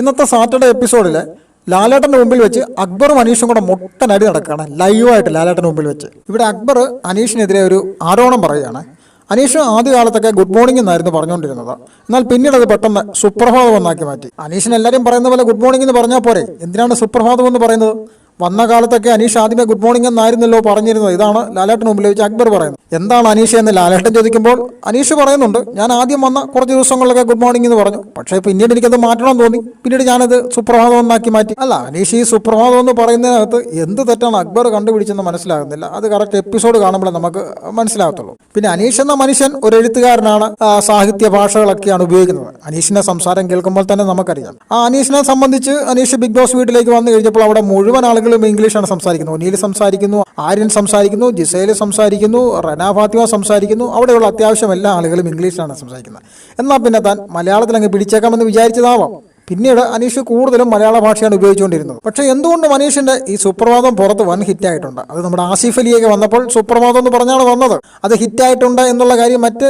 ഇന്നത്തെ സാറ്റർഡേ എപ്പിസോഡിൽ ലാലേട്ടന്റെ മുമ്പിൽ വെച്ച് അക്ബറും അനീഷും കൂടെ മുട്ടനടി നടക്കുകയാണ് ലൈവായിട്ട് ലാലേട്ടന്റെ മുമ്പിൽ വെച്ച്. ഇവിടെ അക്ബർ അനീഷിനെതിരെ ഒരു ആരോപണം പറയുകയാണ്. അനീഷ് ആദ്യ കാലത്തൊക്കെ ഗുഡ് മോർണിംഗ് എന്നായിരുന്നു പറഞ്ഞുകൊണ്ടിരുന്നത്. എന്നാൽ പിന്നീട് അത് പെട്ടെന്ന് സുപ്രഭാതം എന്നാക്കി മാറ്റി. അനീഷിന് എല്ലാവരും പറയുന്ന പോലെ ഗുഡ് മോർണിംഗ് എന്ന് പറഞ്ഞാൽ പോരെ? എന്തിനാണ് സുപ്രഭാതം എന്ന് പറയുന്നത്? വന്ന കാലത്തൊക്കെ അനീഷ് ആദ്യമേ ഗുഡ് മോർണിംഗ് എന്നായിരുന്നല്ലോ പറഞ്ഞിരുന്നത്. ഇതാണ് ലാലേട്ടന് മുമ്പിൽ വെച്ച് അക്ബർ പറയുന്നത്. എന്താണ് അനീഷ് എന്ന് ലാലേട്ടൻ ചോദിക്കുമ്പോൾ അനീഷ് പറയുന്നുണ്ട്. ഞാൻ ആദ്യം വന്ന കുറച്ച് ദിവസങ്ങളിലൊക്കെ ഗുഡ് മോർണിംഗ് എന്ന് പറഞ്ഞു. പക്ഷേ പിന്നീട് എനിക്കത് മാറ്റണം തോന്നി. പിന്നീട് ഞാനത് സുപ്രഭാതം എന്നാക്കി മാറ്റി. അല്ല അനീഷ് ഈ സുപ്രഭാതം എന്ന് പറയുന്നതിനകത്ത് എന്ത് തെറ്റാണ് അക്ബർ കണ്ടുപിടിച്ചെന്ന് മനസ്സിലാകുന്നില്ല. അത് കറക്റ്റ് എപ്പിസോഡ് കാണുമ്പോൾ നമുക്ക് മനസ്സിലാകത്തുള്ളൂ. പിന്നെ അനീഷ് എന്ന മനുഷ്യൻ ഒരു എഴുത്തുകാരനാണ്. സാഹിത്യ ഭാഷകളൊക്കെയാണ് ഉപയോഗിക്കുന്നത്. അനീഷിന്റെ സംസാരം കേൾക്കുമ്പോൾ തന്നെ നമുക്കറിയാം. ആ അനീഷിനെ സംബന്ധിച്ച് അനീഷ് ബിഗ് ബോസ് വീട്ടിലേക്ക് വന്നു കഴിഞ്ഞപ്പോൾ അവിടെ മുഴുവൻ ആളുകളും ഇംഗ്ലീഷാണ് സംസാരിക്കുന്നത്. ഒനീൽ സംസാരിക്കുന്നു ആര്യൻ സംസാരിക്കുന്നു ജിസേൽ സംസാരിക്കുന്നു റന ഫാത്തിമ സംസാരിക്കുന്നു. അവിടെയുള്ള അത്യാവശ്യം എല്ലാ ആളുകളും ഇംഗ്ലീഷിലാണ് സംസാരിക്കുന്നത്. എന്നാൽ പിന്നെ താൻ മലയാളത്തിൽ അങ്ങ് പിടിച്ചേക്കാമെന്ന് വിചാരിച്ചതാവാം. പിന്നീട് അനീഷ് കൂടുതലും മലയാള ഭാഷയാണ് ഉപയോഗിച്ചുകൊണ്ടിരുന്നത്. പക്ഷേ എന്തുകൊണ്ടും അനീഷിന്റെ ഈ സുപ്രഭാതം പുറത്ത് വൻ ഹിറ്റായിട്ടുണ്ട് അത് നമ്മുടെ ആസിഫ് അലിയൊക്കെ വന്നപ്പോൾ സുപ്രഭാതം എന്ന് പറഞ്ഞാണ് വന്നത്. അത് ഹിറ്റായിട്ടുണ്ട് എന്നുള്ള കാര്യം മറ്റ്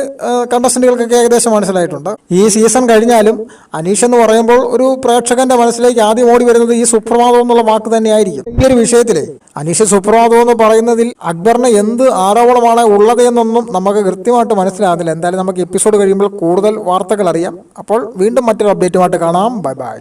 കണ്ടസ്റ്റന്റുകൾക്കൊക്കെ ഏകദേശം മനസ്സിലായിട്ടുണ്ട്. ഈ സീസൺ കഴിഞ്ഞാലും അനീഷ് എന്ന് പറയുമ്പോൾ ഒരു പ്രേക്ഷകന്റെ മനസ്സിലേക്ക് ആദ്യം ഓടി വരുന്നത് ഈ സുപ്രഭാതം എന്നുള്ള വാക്ക് തന്നെയായിരിക്കും. ഈ ഒരു വിഷയത്തിലെ അനീഷ് സുപ്രഭാതം എന്ന് പറയുന്നതിൽ അക്ബറിന് എന്ത് ആരോപണമാണ് ഉള്ളത് എന്നൊന്നും നമുക്ക് കൃത്യമായിട്ട് മനസ്സിലാകുന്നില്ല. എന്തായാലും നമുക്ക് എപ്പിസോഡ് കഴിയുമ്പോൾ കൂടുതൽ വാർത്തകൾ അറിയാം. അപ്പോൾ വീണ്ടും മറ്റൊരു അപ്ഡേറ്റുമായിട്ട് കാണാം. Bye bye